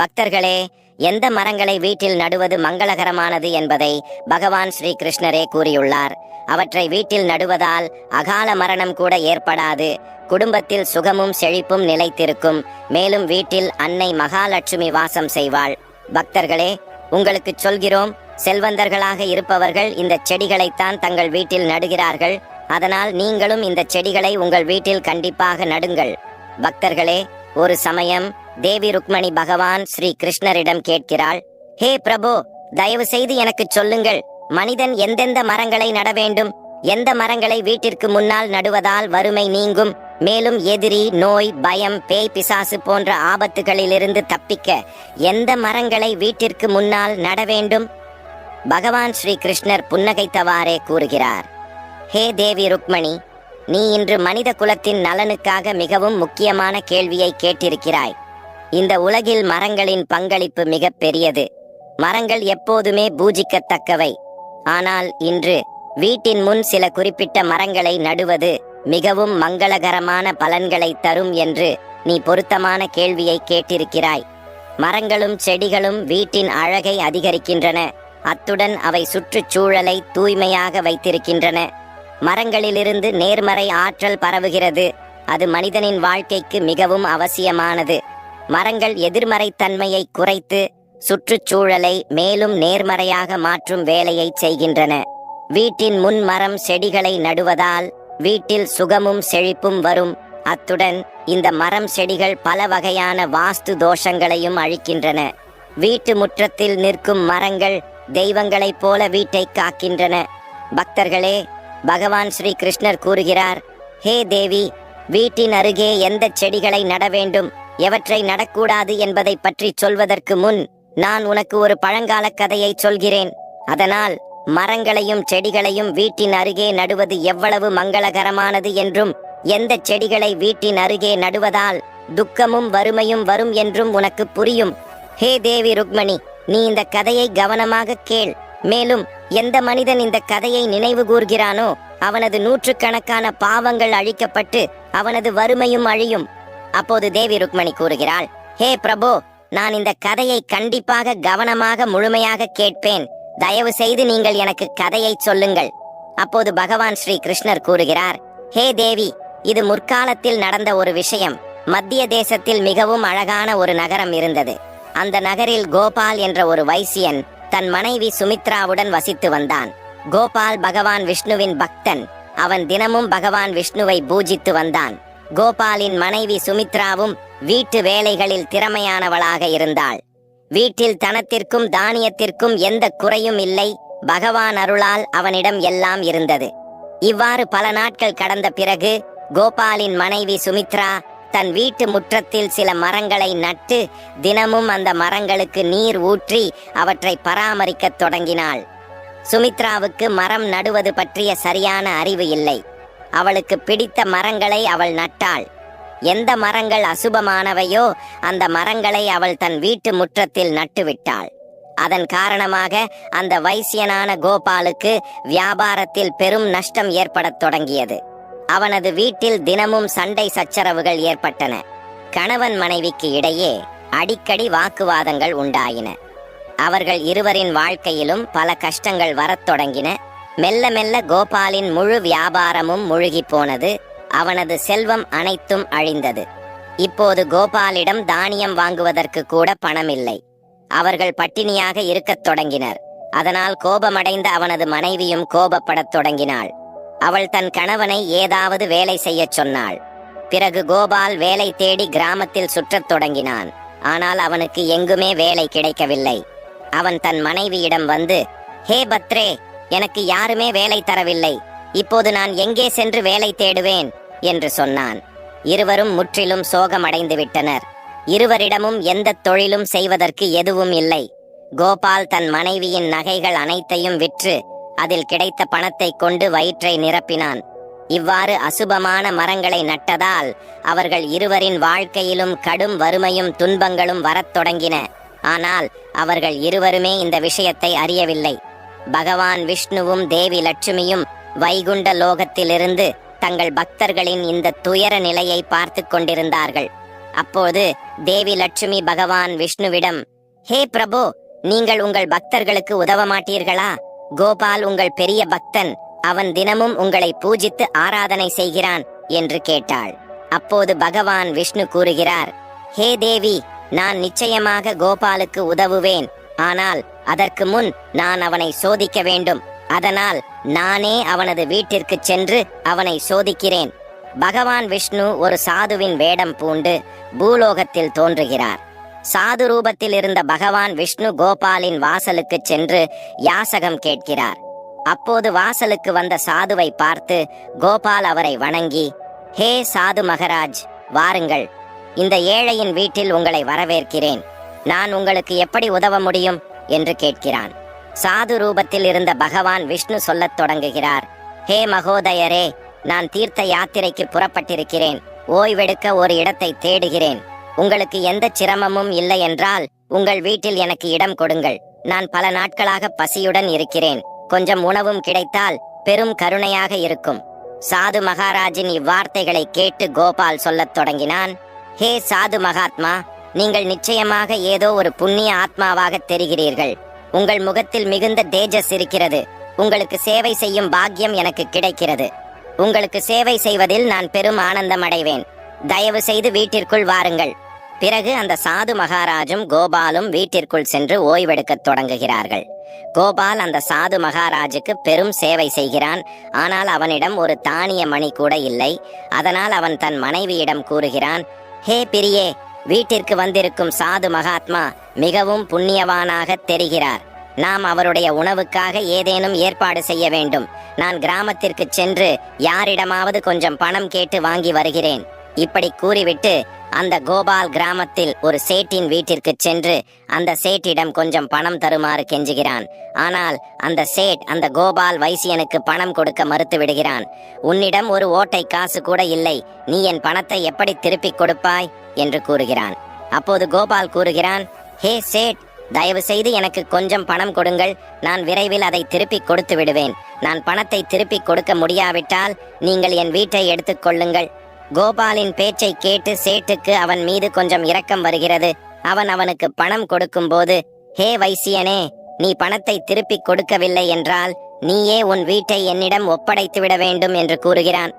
பக்தர்களே எந்த மரங்களை வீட்டில் நடுவது மங்களகரமானது என்பதை பகவான் ஸ்ரீ கிருஷ்ணரே கூறியுள்ளார். அவற்றை வீட்டில் நடுவதால் அகால மரணம் கூட ஏற்படாது. குடும்பத்தில் சுகமும் செழிப்பும் நிலைத்திருக்கும். மேலும் வீட்டில் அன்னை மகாலட்சுமி வாசம் செய்வாள். பக்தர்களே உங்களுக்கு சொல்கிறோம் செல்வந்தர்களாக இருப்பவர்கள் இந்த செடிகளைத்தான் தங்கள் வீட்டில் நடுகிறார்கள். அதனால் நீங்களும் இந்த செடிகளை உங்கள் வீட்டில் கண்டிப்பாக நடுங்கள். பக்தர்களே ஒரு சமயம் தேவி ருக்மணி பகவான் ஸ்ரீ கிருஷ்ணரிடம் கேட்கிறாள் ஹே பிரபு தயவு செய்து எனக்கு சொல்லுங்கள் மனிதன் எந்தெந்த மரங்களை நட வேண்டும் எந்த மரங்களை வீட்டிற்கு முன்னால் நடுவதால் வறுமை நீங்கும் மேலும் எதிரி நோய் பயம் பேய் பிசாசு போன்ற ஆபத்துகளிலிருந்து தப்பிக்க எந்த மரங்களை வீட்டிற்கு முன்னால் நட வேண்டும்? பகவான் ஸ்ரீ கிருஷ்ணர் புன்னகைத்தவாறே கூறுகிறார் ஹே தேவி ருக்மணி நீ இன்று மனித குலத்தின் நலனுக்காக மிகவும் முக்கியமான கேள்வியை கேட்டிருக்கிறாய். இந்த உலகில் மரங்களின் பங்களிப்பு மிக பெரியது. மரங்கள் எப்போதுமே பூஜிக்கத்தக்கவை. ஆனால் இன்று வீட்டின் முன் சில குறிப்பிட்ட மரங்களை நடுவது மிகவும் மங்களகரமான பலன்களை தரும் என்று நீ பொருத்தமான கேள்வியை கேட்டிருக்கிறாய். மரங்களும் செடிகளும் வீட்டின் அழகை அதிகரிக்கின்றன. அத்துடன் அவை சுற்றுச்சூழலை தூய்மையாக வைத்திருக்கின்றன. மரங்களிலிருந்து நேர்மறை ஆற்றல் பரவுகிறது. அது மனிதனின் வாழ்க்கைக்கு மிகவும் அவசியமானது. மரங்கள் எதிர்மறைத்தன்மையை குறைத்து சுற்றுச்சூழலை மேலும் நேர்மறையாக மாற்றும் வேலையை செய்கின்றன. வீட்டின் முன் மரம் செடிகளை நடுவதால் வீட்டில் சுகமும் செழிப்பும் வரும். அத்துடன் இந்த மரம் செடிகள் பல வகையான வாஸ்து தோஷங்களையும் அழிக்கின்றன. வீட்டு முற்றத்தில் நிற்கும் மரங்கள் தெய்வங்களைப் போல வீட்டை காக்கின்றன. பக்தர்களே பகவான் ஸ்ரீ கிருஷ்ணர் கூறுகிறார் ஹே தேவி வீட்டின் அருகே எந்த செடிகளை நட வேண்டும்? எவற்றை நடக்கூடாது என்பதை பற்றி சொல்வதற்கு முன் நான் உனக்கு ஒரு பழங்கால கதையை சொல்கிறேன். அதனால் மரங்களையும் செடிகளையும் வீட்டின் அருகே நடுவது எவ்வளவு மங்களகரமானது என்றும் எந்த செடிகளை வீட்டின் அருகே நடுவதால் துக்கமும் வறுமையும் வரும் என்றும் உனக்கு புரியும். ஹே தேவி ருக்மணி நீ இந்த கதையை கவனமாக கேள். மேலும் எந்த மனிதன் இந்த கதையை நினைவு கூர்கிறானோ அவனது நூற்றுக்கணக்கான பாவங்கள் அழிக்கப்பட்டு அவனது வறுமையும் அழியும். அப்போது தேவி ருக்மணி கூறுகிறாள் ஹே பிரபு நான் இந்த கதையை கண்டிப்பாக கவனமாக முழுமையாக கேட்பேன். தயவு செய்து நீங்கள் எனக்கு கதையை சொல்லுங்கள். அப்போது பகவான் ஸ்ரீ கிருஷ்ணர் கூறுகிறார் ஹே தேவி இது முற்காலத்தில் நடந்த ஒரு விஷயம். மத்திய தேசத்தில் மிகவும் அழகான ஒரு நகரம் இருந்தது. அந்த நகரில் கோபால் என்ற ஒரு வைசியன் தன் மனைவி சுமித்ராவுடன் வசித்து வந்தான். கோபால் பகவான் விஷ்ணுவின் பக்தன். அவன் தினமும் பகவான் விஷ்ணுவை பூஜித்து வந்தான். கோபாலின் மனைவி சுமித்ராவும் வீட்டு வேலைகளில் திறமையானவளாக இருந்தாள். வீட்டில் தனத்திற்கும் தானியத்திற்கும் எந்த குறையும் இல்லை. பகவான் அருளால் அவனிடம் எல்லாம் இருந்தது. இவ்வாறு பல நாட்கள் கடந்த பிறகு கோபாலின் மனைவி சுமித்ரா தன் வீட்டு முற்றத்தில் சில மரங்களை நட்டு தினமும் அந்த மரங்களுக்கு நீர் ஊற்றி அவற்றை பராமரிக்கத் தொடங்கினாள். சுமித்ராவுக்கு மரம் நடுவது பற்றிய சரியான அறிவு இல்லை. அவளுக்கு பிடித்த மரங்களை அவள் நட்டாள். எந்த மரங்கள் அசுபமானவையோ அந்த மரங்களை அவள் தன் வீட்டு முற்றத்தில் நட்டுவிட்டாள். அதன் காரணமாக அந்த வைசியனான கோபாலுக்கு வியாபாரத்தில் பெரும் நஷ்டம் ஏற்படத் தொடங்கியது. அவனது வீட்டில் தினமும் சண்டை சச்சரவுகள் ஏற்பட்டன. கணவன் மனைவிக்கு இடையே அடிக்கடி வாக்குவாதங்கள் உண்டாயின. அவர்கள் இருவரின் வாழ்க்கையிலும் பல கஷ்டங்கள் வரத் தொடங்கின. மெல்ல மெல்ல கோபாலின் முழு வியாபாரமும் முழுகி போனது. அவனது செல்வம் அனைத்தும் அழிந்தது. இப்போது கோபாலிடம் தானியம் வாங்குவதற்கு கூட பணமில்லை. அவர்கள் பட்டினியாக இருக்கத் தொடங்கினர். அதனால் கோபமடைந்த அவனது மனைவியும் கோபப்படத் தொடங்கினாள். அவள் தன் கணவனை ஏதாவது வேலை செய்யச் சொன்னாள். பிறகு கோபால் வேலை தேடி கிராமத்தில் சுற்றத் தொடங்கினான். ஆனால் அவனுக்கு எங்குமே வேலை கிடைக்கவில்லை. அவன் தன் மனைவியிடம் வந்து ஹே பத்ரே எனக்கு யாருமே வேலை தரவில்லை. இப்போது நான் எங்கே சென்று வேலை தேடுவேன்? என்று சொன்னான். இருவரும் முற்றிலும் சோகமடைந்து விட்டனர் இருவரிடமும் எந்த தொழிலும் செய்வதற்கு எதுவும் இல்லை. கோபால் தன் மனைவியின் நகைகள் அனைத்தையும் விற்று அதில் கிடைத்த பணத்தை கொண்டு வயிற்றை நிரப்பினான். இவ்வாறு அசுபமான மரங்களை நட்டதால் அவர்கள் இருவரின் வாழ்க்கையிலும் கடும் வறுமையும் துன்பங்களும் வரத் தொடங்கின. ஆனால் அவர்கள் இருவருமே இந்த விஷயத்தை அறியவில்லை. பகவான் விஷ்ணுவும் தேவி லட்சுமியும் வைகுண்ட லோகத்திலிருந்து தங்கள் பக்தர்களின் இந்த துயர நிலையை பார்த்து கொண்டிருந்தார்கள். அப்போது தேவி லட்சுமி பகவான் விஷ்ணுவிடம் ஹே பிரபு நீங்கள் உங்கள் பக்தர்களுக்கு உதவ மாட்டீர்களா? கோபால் உங்கள் பெரிய பக்தன் அவன் தினமும் உங்களை பூஜித்து ஆராதனை செய்கிறான் என்று கேட்டாள். அப்போது பகவான் விஷ்ணு கூறுகிறார் ஹே தேவி நான் நிச்சயமாக கோபாலுக்கு உதவுவேன் ஆனால் அதற்கு முன் நான் அவனை சோதிக்க வேண்டும். அதனால் நானே அவனது வீட்டிற்கு சென்று அவனை சோதிக்கிறேன். பகவான் விஷ்ணு ஒரு சாதுவின் வேடம் பூண்டு பூலோகத்தில் தோன்றுகிறார். சாது ரூபத்தில் இருந்த பகவான் விஷ்ணு கோபாலின் வாசலுக்கு சென்று யாசகம் கேட்கிறார். அப்போது வாசலுக்கு வந்த சாதுவை பார்த்து கோபால் அவரை வணங்கி ஹே சாது மகராஜ் வாருங்கள். இந்த ஏழையின் வீட்டில் உங்களை வரவேற்கிறேன். நான் உங்களுக்கு எப்படி உதவ முடியும்? என்று கேட்கிறான். சாது ரூபத்தில் இருந்த பகவான் விஷ்ணு சொல்லத் தொடங்குகிறார். ஹே மகோதயரே நான் தீர்த்த யாத்திரைக்கு புறப்பட்டிருக்கிறேன். ஓய்வெடுக்க ஒரு இடத்தை தேடுகிறேன். உங்களுக்கு எந்த சிரமமும் இல்லை என்றால் உங்கள் வீட்டில் எனக்கு இடம் கொடுங்கள். நான் பல நாட்களாக பசியுடன் இருக்கிறேன். கொஞ்சம் உணவும் கிடைத்தால் பெரும் கருணையாக இருக்கும். சாது மகாராஜின் இவ்வார்த்தைகளை கேட்டு கோபால் சொல்லத் தொடங்கினான். ஹே சாது மகாத்மா நீங்கள் நிச்சயமாக ஏதோ ஒரு புண்ணிய ஆத்மாவாக தெரிகிறீர்கள். உங்கள் முகத்தில் மிகுந்த தேஜஸ் இருக்கிறது. உங்களுக்கு சேவை செய்யும் பாக்கியம் எனக்கு கிடைக்கிறது. உங்களுக்கு சேவை செய்வதில் நான் பெரும் ஆனந்தம் அடைவேன் தயவு செய்து வீட்டிற்குள் வாருங்கள். பிறகு அந்த சாது மகாராஜும் கோபாலும் வீட்டிற்குள் சென்று ஓய்வெடுக்கத் தொடங்குகிறார்கள். கோபால் அந்த சாது மகாராஜுக்கு பெரும் சேவை செய்கிறான். ஆனால் அவனிடம் ஒரு தானிய மணி கூட இல்லை. அதனால் அவன் தன் மனைவியிடம் கூறுகிறான் ஹே பிரியே வீட்டிற்கு வந்திருக்கும் சாது மகாத்மா மிகவும் புண்ணியவானாக தெரிகிறார். நாம் அவருடைய உணவுக்காக ஏதேனும் ஏற்பாடு செய்ய வேண்டும். நான் கிராமத்திற்கு சென்று யாரிடமாவது கொஞ்சம் பணம் கேட்டு வாங்கி வருகிறேன். இப்படி கூறிவிட்டு அந்த கோபால் கிராமத்தில் ஒரு சேட்டின் வீட்டிற்கு சென்று அந்த சேட்டிடம் கொஞ்சம் பணம் தருமாறு கெஞ்சுகிறான். ஆனால் அந்த சேட் அந்த கோபால் வைசியனுக்கு பணம் கொடுக்க மறுத்து விடுகிறான். உன்னிடம் ஒரு ஓட்டை காசு கூட இல்லை. நீ என் பணத்தை எப்படி திருப்பிக் கொடுப்பாய்? என்று கூறுகிறான். அப்போது கோபால் கூறுகிறான் ஹே சேட் தயவு செய்து எனக்கு கொஞ்சம் பணம் கொடுங்கள். நான் விரைவில் அதை திருப்பி கொடுத்து விடுவேன். நான் பணத்தை திருப்பி கொடுக்க முடியாவிட்டால் நீங்கள் என் வீட்டை எடுத்துக் கொள்ளுங்கள். கோபாலின் பேச்சை கேட்டு சேட்டுக்கு அவன் மீது கொஞ்சம் இரக்கம் வருகிறது. அவன் அவனுக்கு பணம் கொடுக்கும்போது ஹே வைசியனே நீ பணத்தை திருப்பி கொடுக்கவில்லை என்றால் நீயே உன் வீட்டை என்னிடம் ஒப்படைத்து விட வேண்டும் என்று கூறுகிறான்.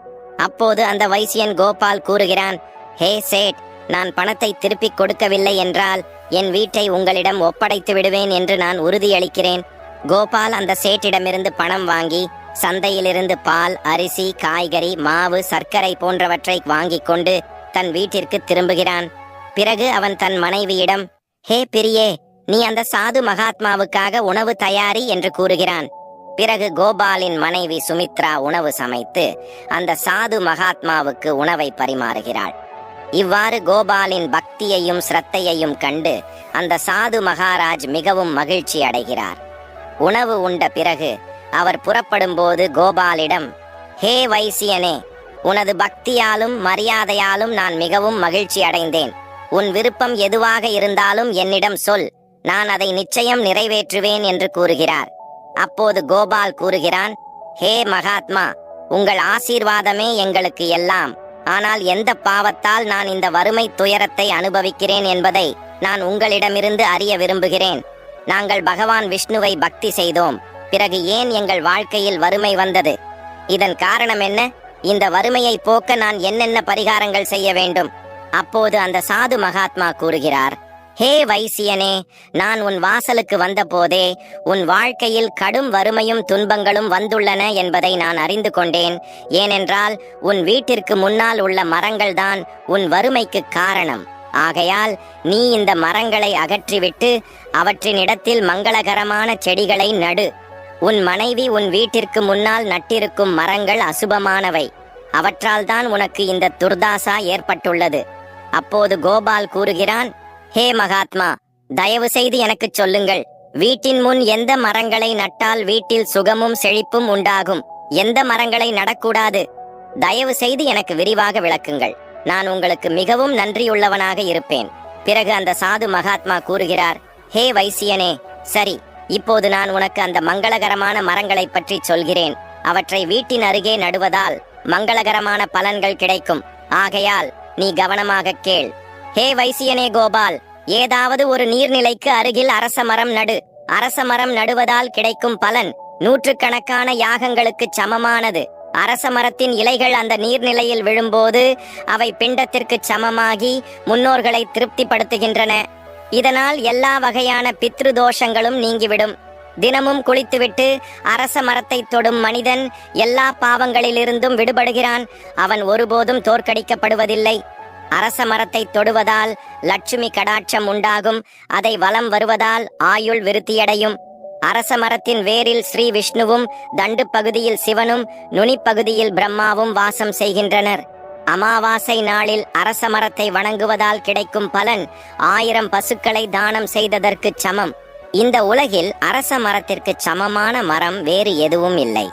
அப்போது அந்த வைசியன் கோபால் கூறுகிறான் ஹே சேட் நான் பணத்தை திருப்பி கொடுக்கவில்லை என்றால் என் வீட்டை உங்களிடம் ஒப்படைத்து விடுவேன் என்று நான் உறுதியளிக்கிறேன். கோபால் அந்த சேட்டிடமிருந்து பணம் வாங்கி சந்தையிலிருந்து பால் அரிசி காய்கறி மாவு சர்க்கரை போன்றவற்றை வாங்கிக் கொண்டு தன் வீட்டிற்கு திரும்புகிறான். பிறகு அவன் தன் மனைவியிடம் ஹே பிரியே நீ அந்த சாது மகாத்மாவுக்காக உணவு தயாரி என்று கூறுகிறான். பிறகு கோபாலின் மனைவி சுமித்ரா உணவு சமைத்து அந்த சாது மகாத்மாவுக்கு உணவை பரிமாறுகிறாள். இவ்வாறு கோபாலின் பக்தியையும் சிரத்தையையும் கண்டு அந்த சாது மகாராஜ் மிகவும் மகிழ்ச்சி அடைகிறார். உணவு உண்ட பிறகு அவர் புறப்படும்போது கோபாலிடம் ஹே வைசியனே உனது பக்தியாலும் மரியாதையாலும் நான் மிகவும் மகிழ்ச்சி அடைந்தேன். உன் விருப்பம் எதுவாக இருந்தாலும் என்னிடம் சொல். நான் அதை நிச்சயம் நிறைவேற்றுவேன் என்று கூறுகிறார். அப்போது கோபால் கூறுகிறான் ஹே மகாத்மா உங்கள் ஆசீர்வாதமே எங்களுக்கு எல்லாம். ஆனால் எந்த பாவத்தால் நான் இந்த வறுமை துயரத்தை அனுபவிக்கிறேன் என்பதை நான் உங்களிடமிருந்து அறிய விரும்புகிறேன். நாங்கள் பகவான் விஷ்ணுவை பக்தி செய்தோம். பிறகு ஏன் எங்கள் வாழ்க்கையில் வறுமை வந்தது? இதன் காரணம் என்ன? இந்த வறுமையை போக்க நான் என்னென்ன பரிகாரங்கள் செய்ய வேண்டும்? அப்போது அந்த சாது மகாத்மா கூறுகிறார் ஹே வைசியனே நான் உன் வாசலுக்கு வந்தபோதே உன் வாழ்க்கையில் கடும் வறுமையும் துன்பங்களும் வந்துள்ளன என்பதை நான் அறிந்து கொண்டேன். ஏனென்றால் உன் வீட்டிற்கு முன்னால் உள்ள மரங்கள்தான் உன் வறுமைக்கு காரணம். ஆகையால் நீ இந்த மரங்களை அகற்றிவிட்டு அவற்றின் இடத்தில் மங்களகரமான செடிகளை நடு. உன் மனைவி உன் வீட்டிற்கு முன்னால் நட்டிருக்கும் மரங்கள் அசுபமானவை. அவற்றால் தான் உனக்கு இந்த துர்தாசா ஏற்பட்டுள்ளது. அப்போது கோபால் கூறுகிறான் ஹே மகாத்மா தயவு செய்து எனக்கு சொல்லுங்கள். வீட்டின் முன் எந்த மரங்களை நட்டால் வீட்டில் சுகமும் செழிப்பும் உண்டாகும்? எந்த மரங்களை நடக்கூடாது? தயவு செய்து எனக்கு விரிவாக விளக்குங்கள். நான் உங்களுக்கு மிகவும் நன்றியுள்ளவனாக இருப்பேன். பிறகு அந்த சாது மகாத்மா கூறுகிறார் ஹே வைசியனே சரி இப்போது நான் உனக்கு அந்த மங்களகரமான மரங்களை பற்றி சொல்கிறேன். அவற்றை வீட்டின் அருகே நடுவதால் மங்களகரமான பலன்கள் கிடைக்கும். ஆகையால் நீ கவனமாக கேள். ஹே வைசியனே கோபால் ஏதாவது ஒரு நீர்நிலைக்கு அருகில் அரச மரம் நடு. அரச மரம் நடுவதால் கிடைக்கும் பலன் நூற்றுக்கணக்கான யாகங்களுக்கு சமமானது. அரச மரத்தின் இலைகள் அந்த நீர்நிலையில் விழும்போது அவை பிண்டத்திற்கு சமமாகி முன்னோர்களை திருப்திப்படுத்துகின்றன. இதனால் எல்லா வகையான பித்ரு தோஷங்களும் நீங்கிவிடும். தினமும் குளித்துவிட்டு அரச மரத்தை தொடும் மனிதன் எல்லா பாவங்களிலிருந்தும் விடுபடுகிறான். அவன் ஒருபோதும் தோற்கடிக்கப்படுவதில்லை. அரச மரத்தை தொடுவதால் லட்சுமி கடாட்சம் உண்டாகும். அதை வலம் வருவதால் ஆயுள் விருத்தியடையும். அரச மரத்தின் வேரில் ஸ்ரீ விஷ்ணுவும் தண்டு பகுதியில் சிவனும் நுனிப்பகுதியில் பிரம்மாவும் வாசம் செய்கின்றனர். அமாவாசை நாளில் அரச மரத்தை வணங்குவதால் கிடைக்கும் பலன் ஆயிரம் பசுக்களை தானம் செய்ததற்கு சமம். இந்த உலகில் அரச மரத்திற்கு சமமான மரம் வேறு எதுவும் இல்லை.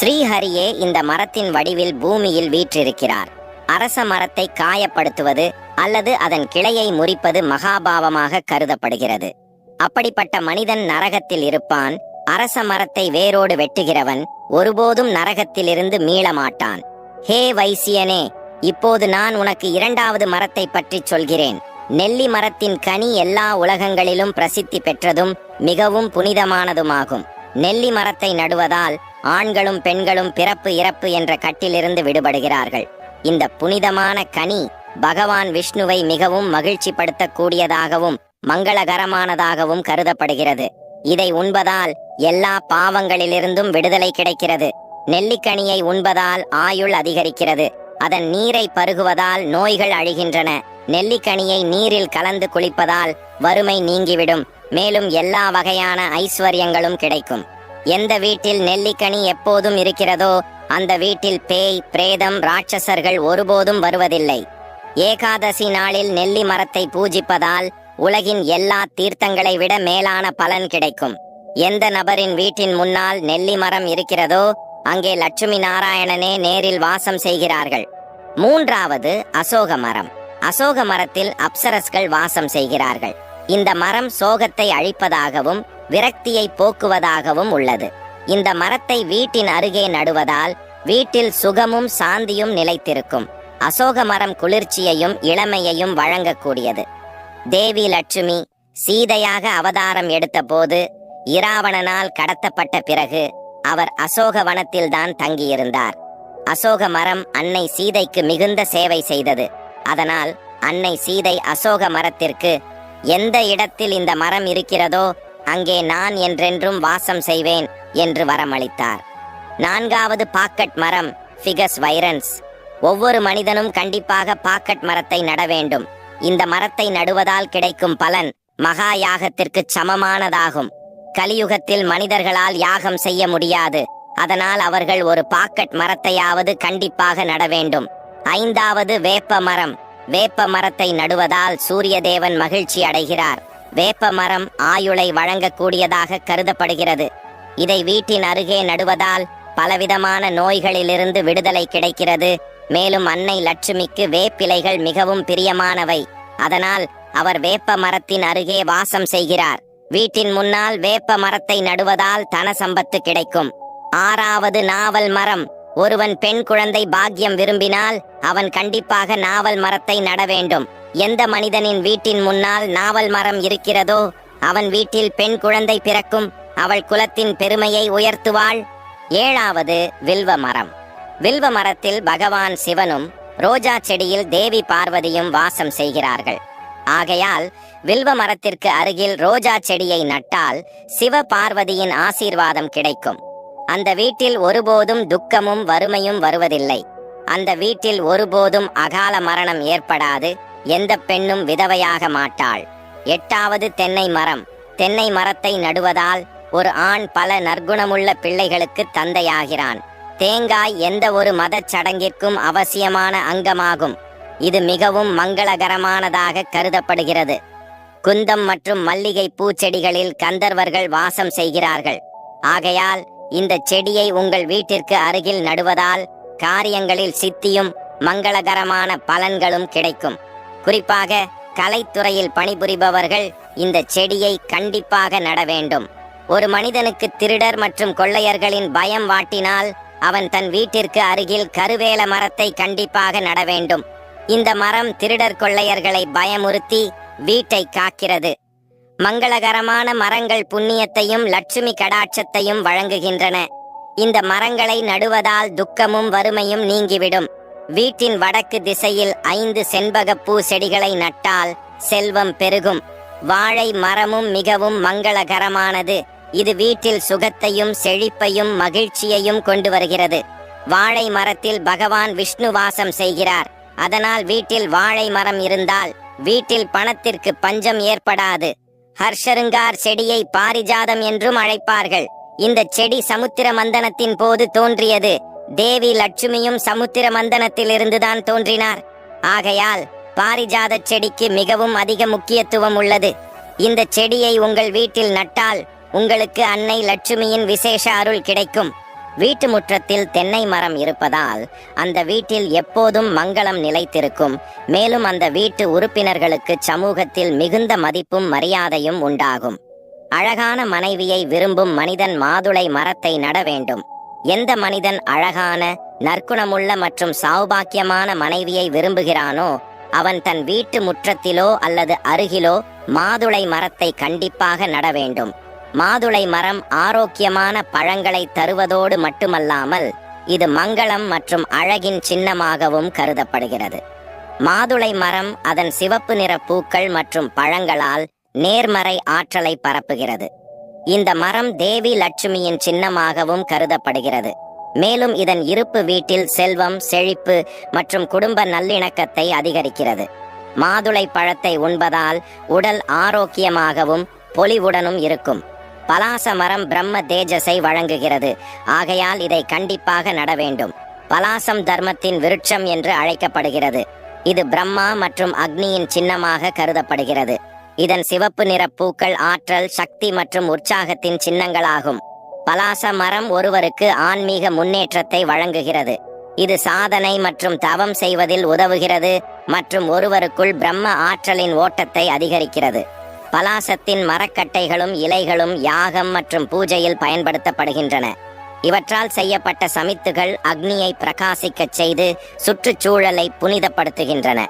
ஸ்ரீஹரியே இந்த மரத்தின் வடிவில் பூமியில் வீற்றிருக்கிறார். அரச மரத்தை காயப்படுத்துவது அல்லது அதன் கிளையை முறிப்பது மகாபாவமாக கருதப்படுகிறது. அப்படிப்பட்ட மனிதன் நரகத்தில் இருப்பான் அரச மரத்தை வேரோடு வெட்டுகிறவன் ஒருபோதும் நரகத்திலிருந்து மீளமாட்டான் ஹே வைசியனே இப்போது நான் உனக்கு இரண்டாவது மரத்தை பற்றி சொல்கிறேன். நெல்லி மரத்தின் கனி எல்லா உலகங்களிலும் பிரசித்தி பெற்றதும் மிகவும் புனிதமானதுமாகும். நெல்லி மரத்தை நடுவதால் ஆண்களும் பெண்களும் பிறப்பு இறப்பு என்ற கட்டிலிருந்து விடுபடுகிறார்கள். இந்த புனிதமான கனி பகவான் விஷ்ணுவை மிகவும் மகிழ்ச்சி படுத்தக்கூடியதாகவும் மங்களகரமானதாகவும் கருதப்படுகிறது. இதை உண்பதால் எல்லா பாவங்களிலிருந்தும் விடுதலை கிடைக்கிறது. நெல்லிக்கனியை உண்பதால் ஆயுள் அதிகரிக்கிறது. அதன் நீரை பருகுவதால் நோய்கள் அழிகின்றன. நெல்லிக்கனியை நீரில் கலந்து குளிப்பதால் வறுமை நீங்கிவிடும். மேலும் எல்லா வகையான ஐஸ்வர்யங்களும் கிடைக்கும். எந்த வீட்டில் நெல்லிக்கனி எப்போதும் இருக்கிறதோ அந்த வீட்டில் பேய் பிரேதம் ராட்சசர்கள் ஒருபோதும் வருவதில்லை. ஏகாதசி நாளில் நெல்லி மரத்தை பூஜிப்பதால் உலகின் எல்லா தீர்த்தங்களை விட மேலான பலன் கிடைக்கும். எந்த நபரின் வீட்டின் முன்னால் நெல்லி மரம் இருக்கிறதோ அங்கே லட்சுமி நாராயணனே நேரில் வாசம் செய்கிறார்கள். மூன்றாவது அசோக மரம். அசோக மரத்தில் அப்சரஸ்கள் வாசம் செய்கிறார்கள். இந்த மரம் சோகத்தை அழிப்பதாகவும் விரக்தியை போக்குவதாகவும் உள்ளது. இந்த மரத்தை வீட்டின் அருகே நடுவதால் வீட்டில் சுகமும் சாந்தியும் நிலைத்திருக்கும். அசோக மரம் குளிர்ச்சியையும் இளமையையும் வழங்கக்கூடியது. தேவி லட்சுமி சீதையாக அவதாரம் எடுத்தபோது இராவணனால் கடத்தப்பட்ட பிறகு அவர் அசோக வனத்தில்தான் தங்கியிருந்தார். அசோக மரம் அன்னை சீதைக்கு மிகுந்த சேவை செய்தது. அதனால் அன்னை சீதை அசோக மரத்திற்கு எந்த இடத்தில் இந்த மரம் இருக்கிறதோ அங்கே நான் என்றென்றும் வாசம் செய்வேன் என்று வரமளித்தார். நான்காவது பாக்கெட் மரம் ஃபிகஸ் வைரன்ஸ் ஒவ்வொரு மனிதனும் கண்டிப்பாக பாக்கெட் மரத்தை நட வேண்டும். இந்த மரத்தை நடுவதால் கிடைக்கும் பலன் மகா யாகத்திற்கு சமமானதாகும். கலியுகத்தில் மனிதர்களால் யாகம் செய்ய முடியாது. அதனால் அவர்கள் ஒரு பாக்கெட் மரத்தையாவது கண்டிப்பாக நட வேண்டும். ஐந்தாவது வேப்ப மரம். வேப்ப மரத்தை நடுவதால் சூரிய தேவன் மகிழ்ச்சி அடைகிறார். வேப்ப மரம் ஆயுளை வழங்கக்கூடியதாக கருதப்படுகிறது. இதை வீட்டின் அருகே நடுவதால் பலவிதமான நோய்களிலிருந்து விடுதலை கிடைக்கிறது. மேலும் அன்னை லட்சுமிக்கு வேப்பிலைகள் மிகவும் பிரியமானவை. அதனால் அவர் வேப்ப மரத்தின் அருகே வாசம் செய்கிறார். வீட்டின் முன்னால் வேப்ப மரத்தை நடுவதால் தன சம்பத்து கிடைக்கும். ஆறாவது நாவல் மரம். ஒருவன் பெண் குழந்தை பாக்கியம் விரும்பினால் அவன் கண்டிப்பாக நாவல் மரத்தை நட வேண்டும். எந்த மனிதனின் வீட்டின் முன்னால் நாவல் மரம் இருக்கிறதோ அவன் வீட்டில் பெண் குழந்தை பிறக்கும் அவள் குலத்தின் பெருமையை உயர்த்துவாள். ஏழாவது வில்வ மரம். வில்வ மரத்தில் பகவான் சிவனும் ரோஜா செடியில் தேவி பார்வதியும் வாசம் செய்கிறார்கள். ஆகையால் வில்வ மரத்திற்கு அருகில் ரோஜா செடியை நட்டால் சிவ பார்வதியின் ஆசீர்வாதம் கிடைக்கும். அந்த வீட்டில் ஒருபோதும் துக்கமும் வறுமையும் வருவதில்லை. அந்த வீட்டில் ஒருபோதும் அகால மரணம் ஏற்படாது எந்த பெண்ணும் விதவையாக மாட்டாள். எட்டாவது தென்னை மரம். தென்னை மரத்தை நடுவதால் ஒரு ஆண் பல நற்குணமுள்ள பிள்ளைகளுக்கு தந்தையாகிறான். தேங்காய் எந்த ஒரு மதச் சடங்கிற்கும் அவசியமான அங்கமாகும். இது மிகவும் மங்களகரமானதாக கருதப்படுகிறது. குந்தம் மற்றும் மல்லிகை பூச்செடிகளில் கந்தர்வர்கள் வாசம் செய்கிறார்கள். ஆகையால் இந்த செடியை உங்கள் வீட்டிற்கு அருகில் நடுவதால் காரியங்களில் சித்தியும் மங்களகரமான பலன்களும் கிடைக்கும். குறிப்பாக கலைத்துறையில் பணிபுரிபவர்கள் இந்த செடியை கண்டிப்பாக நட வேண்டும். ஒரு மனிதனுக்கு திருடர் மற்றும் கொள்ளையர்களின் பயம் வாட்டினால் அவன் தன் வீட்டிற்கு அருகில் கருவேல மரத்தை கண்டிப்பாக நட வேண்டும். இந்த மரம் திருடர் கொள்ளையர்களை பயமுறுத்தி வீட்டை காக்கிறது. மங்களகரமான மரங்கள் புண்ணியத்தையும் லட்சுமி கடாட்சத்தையும் வழங்குகின்றன. இந்த மரங்களை நடுவதால் துக்கமும் வறுமையும் நீங்கிவிடும். வீட்டின் வடக்கு திசையில் ஐந்து செண்பகப்பூ செடிகளை நட்டால் செல்வம் பெருகும். வாழை மரமும் மிகவும் மங்களகரமானது. இது வீட்டில் சுகத்தையும் செழிப்பையும் மகிழ்ச்சியையும் கொண்டு வருகிறது. வாழை மரத்தில் பகவான் விஷ்ணு வாசம் செய்கிறார். அதனால் வீட்டில் வாழை மரம் இருந்தால் வீட்டில் பணத்திற்கு பஞ்சம் ஏற்படாது. ஹர்ஷருங்கார் செடியை பாரிஜாதம் என்றும் அழைப்பார்கள். இந்த செடி சமுத்திர மந்தனத்தின் போது தோன்றியது. தேவி லட்சுமியும் சமுத்திர மந்தனத்திலிருந்துதான் தோன்றினார். ஆகையால் பாரிஜாத செடிக்கு மிகவும் அதிக முக்கியத்துவம் உள்ளது. இந்த செடியை உங்கள் வீட்டில் நட்டால் உங்களுக்கு அன்னை லட்சுமியின் விசேஷ அருள் கிடைக்கும். வீட்டு முற்றத்தில் தென்னை மரம் இருப்பதால் அந்த வீட்டில் எப்போதும் மங்களம் நிலைத்திருக்கும். மேலும் அந்த வீட்டு உறுப்பினர்களுக்கு சமூகத்தில் மிகுந்த மதிப்பும் மரியாதையும் உண்டாகும். அழகான மனைவியை விரும்பும் மனிதன் மாதுளை மரத்தை நட வேண்டும். எந்த மனிதன் அழகான நற்குணமுள்ள மற்றும் சௌபாக்கியமான மனைவியை விரும்புகிறானோ அவன் தன் வீட்டு முற்றத்திலோ அல்லது அருகிலோ மாதுளை மரத்தை கண்டிப்பாக நட வேண்டும். மாதுளை மரம் ஆரோக்கியமான பழங்களை தருவதோடு மட்டுமல்லாமல் இது மங்களம் மற்றும் அழகின் சின்னமாகவும் கருதப்படுகிறது. மாதுளை மரம் அதன் சிவப்பு நிற பூக்கள் மற்றும் பழங்களால் நேர்மறை ஆற்றலை பரப்புகிறது. இந்த மரம் தேவி லட்சுமியின் சின்னமாகவும் கருதப்படுகிறது. மேலும் இதன் இருப்பு வீட்டில் செல்வம் செழிப்பு மற்றும் குடும்ப நல்லிணக்கத்தை அதிகரிக்கிறது. மாதுளை பழத்தை உண்பதால் உடல் ஆரோக்கியமாகவும் பொலிவுடனும் இருக்கும். பலாச மரம் பிரம்ம தேஜஸை வழங்குகிறது. ஆகையால் இதை கண்டிப்பாக நட வேண்டும். பலாசம் தர்மத்தின் விருட்சம் என்று அழைக்கப்படுகிறது. இது பிரம்மா மற்றும் அக்னியின் சின்னமாக கருதப்படுகிறது. இதன் சிவப்பு நிற பூக்கள் ஆற்றல் சக்தி மற்றும் உற்சாகத்தின் சின்னங்களாகும். பலாச மரம் ஒருவருக்கு ஆன்மீக முன்னேற்றத்தை வழங்குகிறது. இது சாதனை மற்றும் தவம் செய்வதில் உதவுகிறது மற்றும் ஒருவருக்குள் பிரம்ம ஆற்றலின் ஓட்டத்தை அதிகரிக்கிறது. பலாசத்தின் மரக்கட்டைகளும் இலைகளும் யாகம் மற்றும் பூஜையில் பயன்படுத்தப்படுகின்றன. இவற்றால் செய்யப்பட்ட சமித்துகள் அக்னியை பிரகாசிக்கச் செய்து சுற்றுச்சூழலை புனிதப்படுத்துகின்றன.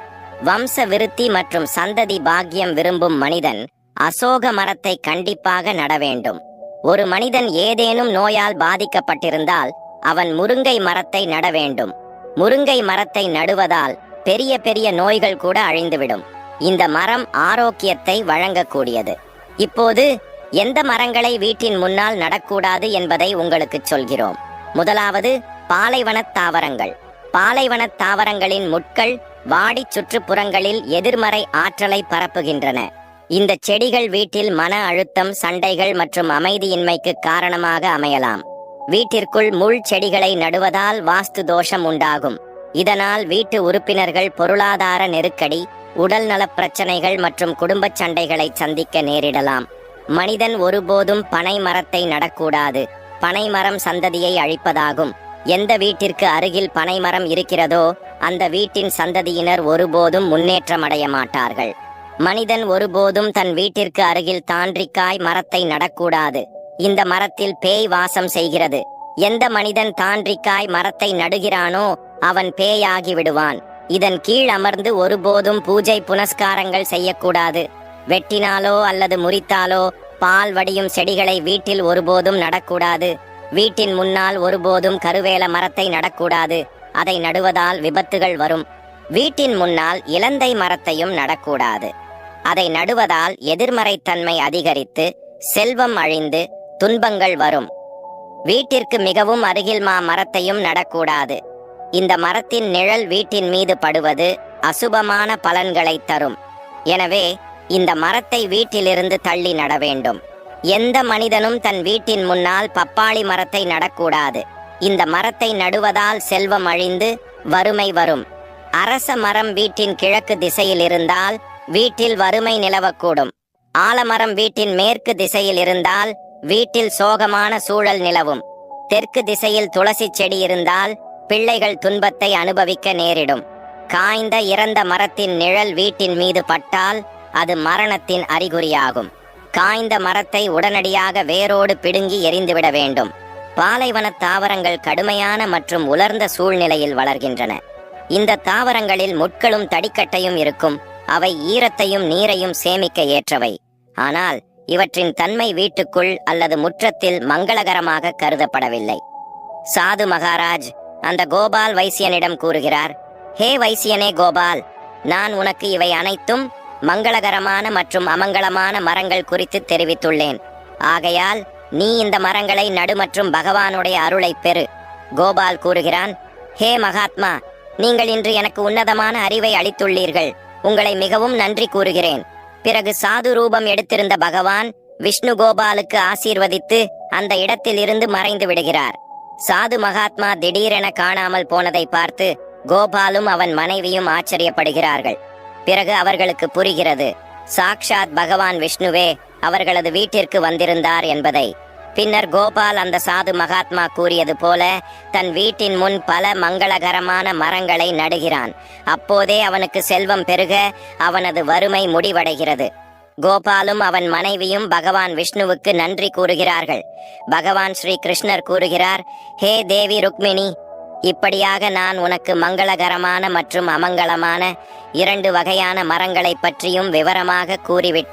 வம்ச விருத்தி மற்றும் சந்ததி பாக்கியம் விரும்பும் மனிதன் அசோக மரத்தை கண்டிப்பாக நட வேண்டும். ஒரு மனிதன் ஏதேனும் நோயால் பாதிக்கப்பட்டிருந்தால் அவன் முருங்கை மரத்தை நட வேண்டும். முருங்கை மரத்தை நடுவதால் பெரிய பெரிய நோய்கள் கூட அழிந்துவிடும். இந்த மரம் ஆரோக்கியத்தை வழங்கக்கூடியது. இப்போது எந்த மரங்களை வீட்டின் முன்னால் நடக்கூடாது என்பதை உங்களுக்கு சொல்கிறோம். முதலாவது பாலைவனத் தாவரங்கள். பாலைவனத் தாவரங்களின் முட்கள் வாடி சுற்றுப்புறங்களில் எதிர்மறை ஆற்றலை பரப்புகின்றன. இந்த செடிகள் வீட்டில் மன அழுத்தம் சண்டைகள் மற்றும் அமைதியின்மைக்கு காரணமாக அமையலாம். வீட்டிற்குள் முள் செடிகளை நடுவதால் வாஸ்து தோஷம் உண்டாகும். இதனால் வீட்டு உறுப்பினர்கள் பொருளாதார நெருக்கடி உடல் நலப் பிரச்சனைகள் மற்றும் குடும்பச் சண்டைகளை சந்திக்க நேரிடலாம். மனிதன் ஒருபோதும் பனை மரத்தை நடக்கூடாது. பனை மரம் சந்ததியை அழிப்பதாகும். எந்த வீட்டிற்கு அருகில் பனை மரம் இருக்கிறதோ அந்த வீட்டின் சந்ததியினர் ஒருபோதும் முன்னேற்றமடைய மாட்டார்கள். மனிதன் ஒருபோதும் தன் வீட்டிற்கு அருகில் தாண்டிக்காய் மரத்தை நடக்கூடாது. இந்த மரத்தில் பேய் வாசம் செய்கிறது. எந்த மனிதன் தாண்டிக்காய் மரத்தை நடுகிறானோ அவன் பேயாகி விடுவான். இதன் கீழ் அமர்ந்து ஒருபோதும் பூஜை புனஸ்காரங்கள் செய்யக்கூடாது. வெட்டினாலோ அல்லது முறித்தாலோ பால் வடியும் செடிகளை வீட்டில் ஒருபோதும் நடக்கூடாது. வீட்டின் முன்னால் ஒருபோதும் கருவேல மரத்தை நடக்கூடாது. அதை நடுவதால் விபத்துகள் வரும். வீட்டின் முன்னால் இலந்தை மரத்தையும் நடக்கூடாது. அதை நடுவதால் எதிர்மறைத்தன்மை அதிகரித்து செல்வம் அழிந்து துன்பங்கள் வரும். வீட்டிற்கு மிகவும் அருகில் மா மரத்தையும் நடக்கூடாது. இந்த மரத்தின் நிழல் வீட்டின் மீது படுவது அசுபமான பலன்களை தரும். எனவே இந்த மரத்தை வீட்டிலிருந்து தள்ளி நட வேண்டும். எந்த மனிதனும் தன் வீட்டின் முன்னால் பப்பாளி மரத்தை நடக்கூடாது. இந்த மரத்தை நடுவதால் செல்வம் அழிந்து வறுமை வரும். அரச மரம் வீட்டின் கிழக்கு திசையில் இருந்தால் வீட்டில் வறுமை நிலவக்கூடும். ஆலமரம் வீட்டின் மேற்கு திசையில் இருந்தால் வீட்டில் சோகமான சூழல் நிலவும். தெற்கு திசையில் துளசி செடி இருந்தால் பிள்ளைகள் துன்பத்தை அனுபவிக்க நேரிடும். காய்ந்த இறந்த மரத்தின் நிழல் வீட்டின் மீது பட்டால் அது மரணத்தின் அறிகுறியாகும். காய்ந்த மரத்தை உடனடியாக வேரோடு பிடுங்கி எரிந்துவிட வேண்டும். பாலைவன தாவரங்கள் கடுமையான மற்றும் உலர்ந்த சூழ்நிலையில் வளர்கின்றன. இந்த தாவரங்களில் முட்களும் தடிக்கட்டையும் இருக்கும். அவை ஈரத்தையும் நீரையும் சேமிக்க ஏற்றவை. ஆனால் இவற்றின் தன்மை வீட்டுக்குள் அல்லது முற்றத்தில் மங்களகரமாக கருதப்படவில்லை. சாது மகாராஜ் அந்த கோபால் வைசியனிடம் கூறுகிறார் ஹே வைசியனே கோபால் நான் உனக்கு இவை அனைத்தும் மங்களகரமான மற்றும் அமங்கலமான மரங்கள் குறித்து தெரிவித்துள்ளேன். ஆகையால் நீ இந்த மரங்களை நடு மற்றும் பகவானுடைய அருளை பெறு. கோபால் கூறுகிறான் ஹே மகாத்மா நீங்கள் இன்று எனக்கு உன்னதமான அறிவை அளித்துள்ளீர்கள். உங்களை மிகவும் நன்றி கூறுகிறேன். பிறகு சாது ரூபம் எடுத்திருந்த பகவான் விஷ்ணு கோபாலுக்கு ஆசீர்வதித்து அந்த இடத்திலிருந்து மறைந்து விடுகிறார். சாது மகாத்மா திடீரென காணாமல் போனதை பார்த்து கோபாலும் அவன் மனைவியும் ஆச்சரியப்படுகிறார்கள். பிறகு அவர்களுக்கு புரிகிறது சாக்ஷாத் பகவான் விஷ்ணுவே அவர்களது வீட்டிற்கு வந்திருந்தார் என்பதை. பின்னர் கோபால் அந்த சாது மகாத்மா கூறியது போல தன் வீட்டின் முன் பல மங்களகரமான மரங்களை நடுகிறான். அப்போதே அவனுக்கு செல்வம் பெருக அவனது வறுமை முடிவடைகிறது. கோபாலும் அவன் மனைவியும் பகவான் விஷ்ணுவுக்கு நன்றி கூறுகிறார்கள். பகவான் ஸ்ரீ கிருஷ்ணர் கூறுகிறார் ஹே தேவி ருக்மிணி இப்படியாக நான் உனக்கு மங்களகரமான மற்றும் அமங்கலமான இரண்டு வகையான மரங்களைப் பற்றியும் விவரமாக கூறிவிட்டேன்.